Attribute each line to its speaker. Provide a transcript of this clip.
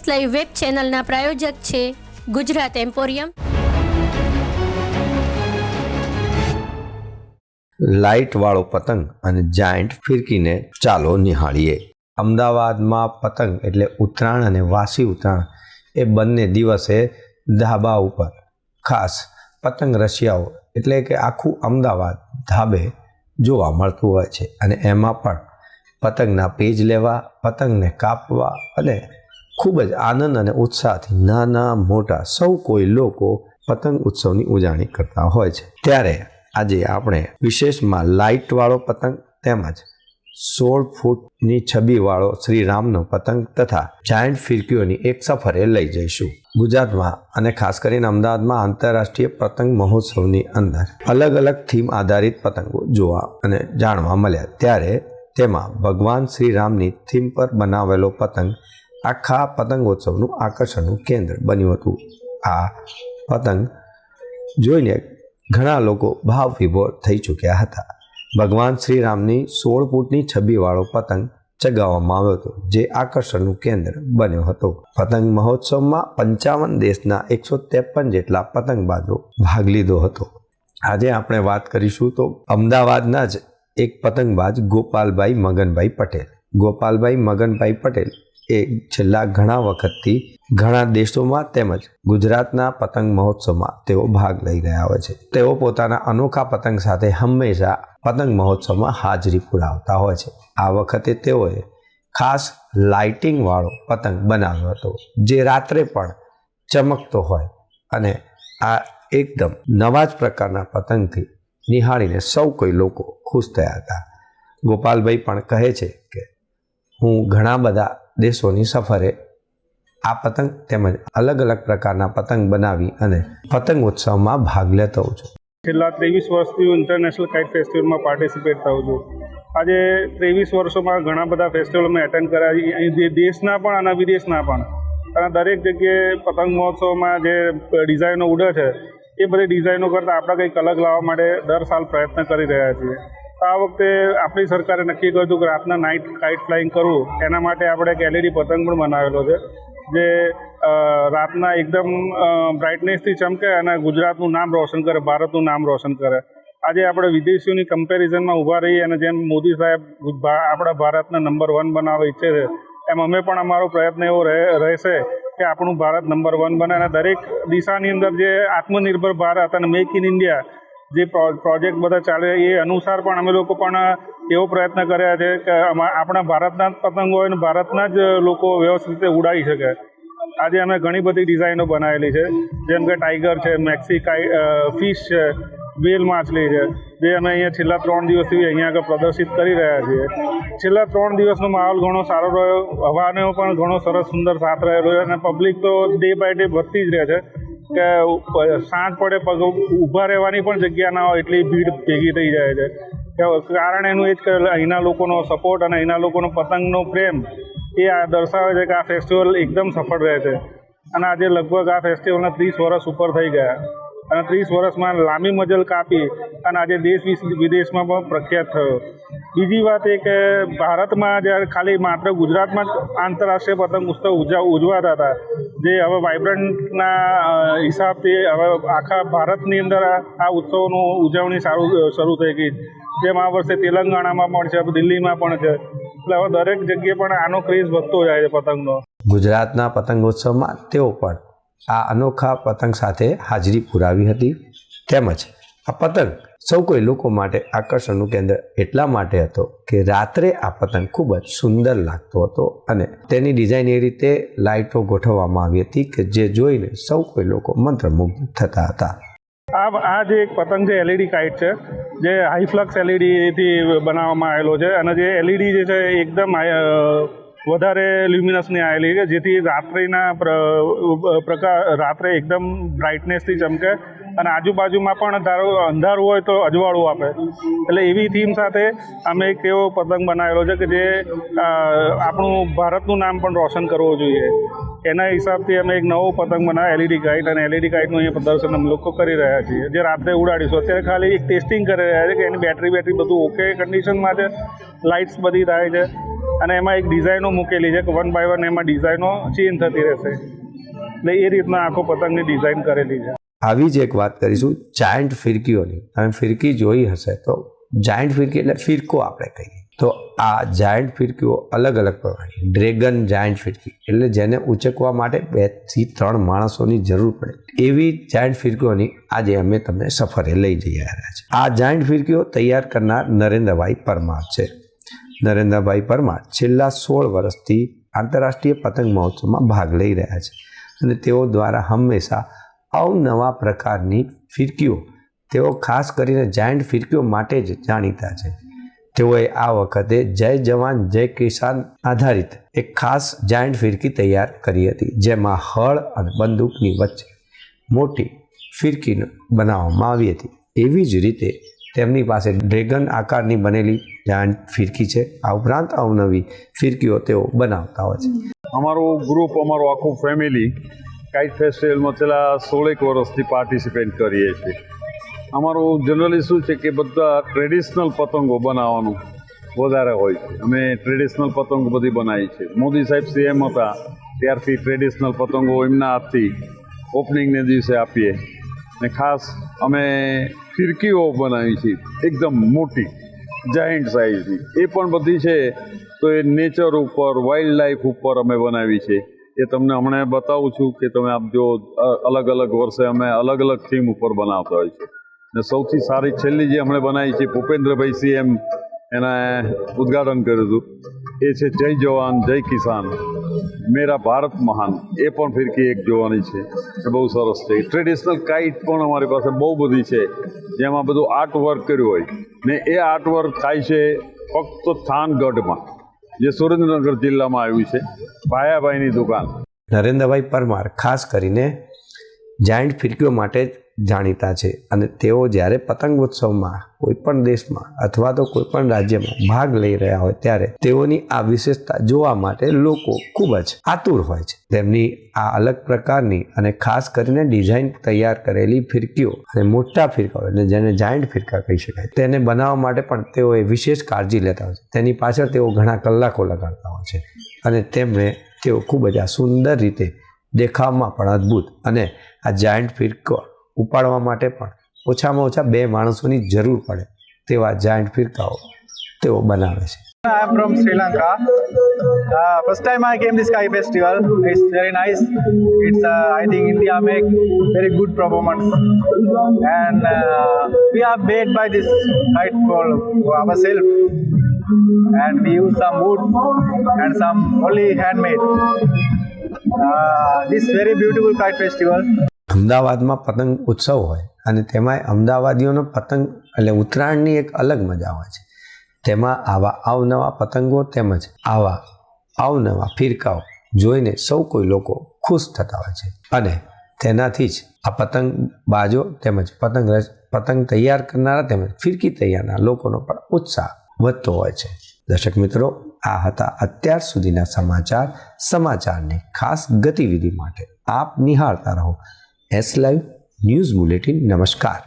Speaker 1: S live web ચેનલના પ્રાયોજક છે Gujarat emporium.
Speaker 2: Light વાળો પતંગ અને જાયન્ટ ફિરકીને ચાલો નિહાળીએ. અમદાવાદમાં પતંગ એટલે ઉત્તરાયણ અને વાસી ઉત્તરાયણ એ બંને દિવસે ધાબા ઉપર. ખાસ પતંગ રશિયાઓ એટલે કે આખું અમદાવાદ ધાબે જોવા મળતું હોય છે અને એમાં પણ પતંગના પેજ લેવા, પતંગને કાપવા અને ખૂબ જ આનંદ અને ઉત્સાહથી નાના, મોટા, સૌ કોઈ લોકો પતંગ ઉત્સવની ઉજવણી કરતા હોય છે. ત્યારે આજે આપણે વિશેષમાં લાઇટવાળો પતંગ તેમજ સોળ ફૂટની છબીવાળો શ્રી રામનો પતંગ તથા જાયન્ટ ફિરકીઓની એક સફરે લઈ જઈશું. ગુજરાતમાં અને ખાસ કરીને અમદાવાદમાં આંતરરાષ્ટ્રીય પતંગ મહોત્સવની અંદર અલગ અલગ થીમ આધારિત પતંગો જોવા અને જાણવા મળ્યા. ત્યારે તેમાં ભગવાન શ્રી રામની થીમ પર બનાવેલો પતંગ આખા પતંગોત્સવનું આકર્ષણનું કેન્દ્ર બન્યું હતું. આ પતંગ જોઈને ઘણા લોકો ભાવ વિભોર થઈ ચૂક્યા હતા. ભગવાન શ્રી રામની સોળ ફૂટની છબીવાળો પતંગ ચગાવવામાં આવ્યો હતો, જે આકર્ષણનું કેન્દ્ર બન્યો હતો. પતંગ મહોત્સવમાં પંચાવન દેશના એકસો ત્રેપન જેટલા પતંગબાજો ભાગ લીધો હતો. આજે આપણે વાત કરીશું તો અમદાવાદના જ એક પતંગબાજ ગોપાલભાઈ મગનભાઈ પટેલ. ગોપાલભાઈ મગનભાઈ પટેલ એ છેલ્લા ઘણા વખતથી ઘણા દેશોમાં તેમજ ગુજરાતના પતંગ મહોત્સવમાં તેઓ ભાગ લઈ રહ્યા હોય છે. તેઓ પોતાના અનોખા પતંગ સાથે હંમેશા પતંગ મહોત્સવમાં હાજરી પુરાવતા હોય છે. આ વખતે તેઓએ ખાસ લાઇટિંગવાળો પતંગ બનાવ્યો હતો, જે રાત્રે પણ ચમકતો હોય અને આ એકદમ નવા જ પ્રકારના પતંગથી નિહાળીને સૌ કોઈ લોકો ખુશ થયા હતા. ગોપાલભાઈ પણ કહે છે કે, હું ઘણા બધા દેશોની સફરે આ પતંગ તેમજ અલગ અલગ પ્રકારના પતંગ બનાવી અને પતંગ ઉત્સવમાં ભાગ લેતો હોઉં છું.
Speaker 3: છેલ્લા ત્રેવીસ વર્ષથી હું ઇન્ટરનેશનલ કાઇટ ફેસ્ટિવલમાં પાર્ટિસિપેટ થઉં છું. આજે ત્રેવીસ વર્ષોમાં ઘણા બધા ફેસ્ટિવલ મેં એટેન્ડ કર્યા દેશના પણ અને વિદેશના પણ. અને દરેક જગ્યાએ પતંગ મહોત્સવમાં જે ડિઝાઇનો ઉડે છે, એ બધી ડિઝાઇનો કરતાં આપણે કંઈક અલગ લાવવા માટે દર સાલ પ્રયત્ન કરી રહ્યા છીએ. આ વખતે આપણી સરકારે નક્કી કર્યું હતું કે રાતના નાઇટ કાઇટ ફ્લાઇંગ કરવું. એના માટે આપણે એક એલઈડી પતંગ પણ બનાવેલો છે, જે રાતના એકદમ બ્રાઇટનેસથી ચમકે અને ગુજરાતનું નામ રોશન કરે, ભારતનું નામ રોશન કરે. આજે આપણે વિદેશીઓની કમ્પેરિઝનમાં ઊભા રહીએ અને જેમ મોદી સાહેબ આપણા ભારતને નંબર વન બનાવવા ઈચ્છે છે, એમ અમે પણ અમારો પ્રયત્ન એવો રહે- રહેશે કે આપણું ભારત નંબર વન બને અને દરેક દિશાની અંદર જે આત્મનિર્ભર ભારત અને મેક ઇન ઇન્ડિયા જે પ્રો- પ્રોજેક્ટ બધા ચાલે એ અનુસાર પણ અમે લોકો પણ એવો પ્રયત્ન કર્યા છે કે આપણા ભારતના જ પતંગો હોય અને ભારતના જ લોકો વ્યવસ્થિત રીતે ઉડાવી શકે. આજે અમે ઘણી બધી ડિઝાઇનો બનાવેલી છે. જેમ કે ટાઈગર છે મેક્સિકાઈ ફિશ છે, વેલ માછલી છે, જે અમે અહીંયા છેલ્લા ત્રણ દિવસથી અહીંયા આગળ પ્રદર્શિત કરી રહ્યા છીએ. છેલ્લા ત્રણ દિવસનો માહોલ ઘણો સારો રહ્યો. હવાનો પણ ઘણો સરસ, સુંદર સાથ રહેલો છે અને પબ્લિક તો ડે બાય ડે વધતી જ રહે છે. કે સાંજ પડે પગ ઊભા રહેવાની પણ જગ્યા ના હોય એટલી ભીડ ભેગી થઈ જાય છે. કારણ એનું એ જ કે અહીંના લોકોનો સપોર્ટ અને અહીંના લોકોનો પતંગનો પ્રેમ એ આ દર્શાવે છે કે આ ફેસ્ટિવલ એકદમ સફળ રહે છે. અને આજે લગભગ આ ફેસ્ટિવલના ત્રીસ વર્ષ ઉપર થઈ ગયા. અને ત્રીસ વર્ષમાં લાંબી મજલ કાપી અને આજે દેશ વિદેશમાં પણ પ્રખ્યાત થયો. બીજી વાત એ કે ભારતમાં જ્યારે ખાલી માત્ર ગુજરાતમાં જ આંતરરાષ્ટ્રીય પતંગ ઉત્સવ ઉજવા, ઉજવાતા હતા જે હવે વાઇબ્રન્ટના હિસાબથી હવે આખા ભારતની અંદર આ ઉત્સવનું ઉજવણી સારું શરૂ થઈ ગઈ. જેમ આ વર્ષે તેલંગાણામાં પણ છે દિલ્હીમાં પણ છે. એટલે હવે દરેક જગ્યાએ પણ આનો ક્રેઝ વધતો જાય છે પતંગનો.
Speaker 2: ગુજરાતના પતંગોત્સવમાં તેઓ પણ આ અનોખા પતંગ સાથે હાજરી પુરાવી હતી. તેમજ આ પતંગ સૌ કોઈ લોકો માટે આકર્ષણનું કેન્દ્ર એટલા માટે હતો કે રાત્રે આ પતંગ ખૂબ જ સુંદર લાગતો હતો અને તેની ડિઝાઇન એ રીતે લાઇટો ગોઠવવામાં આવી હતી કે જે જોઈને સૌ કોઈ લોકો મંત્રમુગ્ધ થતા હતા.
Speaker 3: આ આ જે એક પતંગ છે એલઈડી કાઇટ છે, જે હાઈફ્લક્સ એલઈડીથી બનાવવામાં આવેલો છે અને જે એલઈડી જે છે એકદમ વધારે લ્યુમિનસની આવેલી છે, જેથી રાત્રિના પ્રકાર રાત્રે એકદમ બ્રાઇટનેસથી ચમકે અને આજુબાજુમાં પણ ધારો અંધારું હોય તો અજવાળું આપે. એટલે એવી થીમ સાથે અમે એક એવો પતંગ બનાવેલો છે કે જે આપણું ભારતનું નામ પણ રોશન કરવું જોઈએ. એના હિસાબથી અમે એક નવો પતંગ બનાવ્યો એલઈડી ગાઈટ અને એલઈડી ગાઈટનું અહીંયા પ્રદર્શન અમે લોકો કરી રહ્યા છીએ. જે રાત્રે ઉડાડીશું. અત્યારે ખાલી એક ટેસ્ટિંગ કરી રહ્યા છે કે એની બેટરી બેટરી બધું ઓકે કન્ડિશનમાં છે લાઇટ્સ બધી થાય છે અને એમાં એક ડિઝાઇનો મૂકેલી છે કે વન બાય વન એમાં ડિઝાઇનો ચેન્જ થતી રહેશે. એટલે એ રીતના આખો પતંગની ડિઝાઇન કરેલી છે.
Speaker 2: આવી જ એક વાત કરીશું જાયન્ટ ફિરકીઓની. તમે ફિરકી જોઈ હશે તો જાયન્ટ ફિરકી એટલે ફિરકો આપણે કહીએ. તો આ જાયન્ટ ફિરકીઓ અલગ અલગ પ્રકારની ડ્રેગન જાયન્ટ ફિરકી, એટલે જેને ઉચકવા માટે બેથી ત્રણ માણસોની જરૂર પડે. એવી જાયન્ટ ફિરકીઓની આજે અમે તમને સફરે લઈ જઈ રહ્યા છીએ. આ જાયન્ટ ફિરકીઓ તૈયાર કરનાર નરેન્દ્રભાઈ પરમાર છે. નરેન્દ્રભાઈ પરમાર છેલ્લા સોળ વર્ષથી આંતરરાષ્ટ્રીય પતંગ મહોત્સવમાં ભાગ લઈ રહ્યા છે. અને તેઓ દ્વારા હંમેશા અવનવા પ્રકારની ફિરકીઓ. તેઓ ખાસ કરીને જાયન્ટ ફિરકીઓ માટે જ જાણીતા છે. તેઓએ આ વખતે જય જવાન, જય કિસાન આધારિત એક ખાસ જાયન્ટ ફિરકી તૈયાર કરી હતી, જેમાં હળ અને બંદૂકની વચ્ચે મોટી ફિરકી બનાવવામાં આવી હતી. એવી જ રીતે તેમની પાસે ડ્રેગન આકારની બનેલી જાયન્ટ ફિરકી છે. આ ઉપરાંત અવનવી ફિરકીઓ તેઓ બનાવતા હોય છે.
Speaker 4: અમારો ગ્રુપ અમારું આખું ફેમિલી કાઇટ ફેસ્ટિવલમાં છેલ્લા સોળેક વર્ષથી પાર્ટિસિપેટ કરીએ છીએ. અમારું જનરલી શું છે કે બધા ટ્રેડિશનલ પતંગો બનાવવાનું વધારે હોય છે. અમે ટ્રેડિશનલ પતંગો બધી બનાવી છે. મોદી સાહેબ સીએમ હતા, ત્યારથી ટ્રેડિશનલ પતંગો એમના હાથથી ઓપનિંગને દિવસે આપીએ. ને ખાસ અમે ફિરકીઓ બનાવી છે, એકદમ મોટી જાયન્ટ સાઇઝની એ પણ બધી છે, તો એ નેચર ઉપર વાઇલ્ડ લાઈફ ઉપર અમે બનાવી છે. એ તમને હમણાં બતાવું છું કે તમે આપ જો અલગ અલગ વર્ષે અમે અલગ અલગ થીમ ઉપર બનાવતા હોય છે. ને સૌથી સારી છેલ્લી જે હમણાં બનાવી છે ભૂપેન્દ્રભાઈ સીએમ એને ઉદ્ઘાટન કર્યું હતું. એ છે જય જવાન, જય કિસાન, મેરા ભારત મહાન. એ પણ ફિરકી એક જોવાની છે. એ બહુ સરસ છે. ટ્રેડિશનલ કાઇટ પણ અમારી પાસે બહુ બધી છે. જેમાં બધું આર્ટ વર્ક કર્યું હોય. ને એ આર્ટ વર્ક થાય છે ફક્ત થાનગઢમાં. જે સુરેન્દ્રનગર જિલ્લામાં આવ્યું છે ભાયાભાઈની દુકાન.
Speaker 2: નરેન્દ્રભાઈ પરમાર ખાસ કરીને જાયન્ટ ફિરકીઓ માટે જાણીતા છે. અને તેઓ જ્યારે પતંગ ઉત્સવમાં કોઈ પણ દેશમાં અથવા તો કોઈ પણ રાજ્યમાં ભાગ લઈ રહ્યા હોય ત્યારે તેઓની આ વિશેષતા જોવા માટે લોકો ખૂબ જ આતુર હોય છે. તેમની આ અલગ પ્રકારની અને ખાસ કરીને ડિઝાઇન તૈયાર કરેલી ફિરકીઓ અને મોટા ફિરકાઓ એટલે જેને જાયન્ટ ફિરકા કહી શકાય, તેને બનાવવા માટે પણ તેઓએ વિશેષ કાળજી લેતા હોય છે. તેની પાછળ તેઓ ઘણા કલાકો લગાડતા હોય છે અને તેમને તેઓ ખૂબ જ આ સુંદર રીતે દેખાવમાં પણ અદ્ભુત અને આ જાયન્ટ ફિરકો ઉપાડવા માટે પણ ઓછામાં ઓછા બે માણસોની જરૂર પડે તેવા જાયન્ટ ફિરકાઓ તેઓ બનાવે છે.
Speaker 5: Uh, first time I came this Sky Festival. It's very nice. It's uh, I think India make very good performance, and uh, we are made by this kite for, for ourselves, and we use some wood and some only handmade. Uh, this very beautiful kite festival.
Speaker 2: અમદાવાદમાં પતંગ ઉત્સવ હોય અને તેમાંય અમદાવાદીઓનો પતંગ એટલે ઉત્તરાયણની એક અલગ મજા હોય છે. તેમાં આવા અવનવા પતંગો તેમજ આવા અવનવા ફિરકાઓ જોઈને સૌ કોઈ લોકો ખુશ થતા હોય છે. અને તેનાથી જ આ પતંગ બાજો તેમજ પતંગ પતંગ તૈયાર કરનારા તેમજ ફિરકી તૈયારના લોકોનો પણ ઉત્સાહ વધતો હોય છે. દર્શક મિત્રો, આ હતા અત્યાર સુધીના સમાચાર. સમાચારની ખાસ ગતિવિધિ માટે આપ નિહાળતા રહો. એસ લાઈવ ન્યૂઝ બુલેટિન નમસ્કાર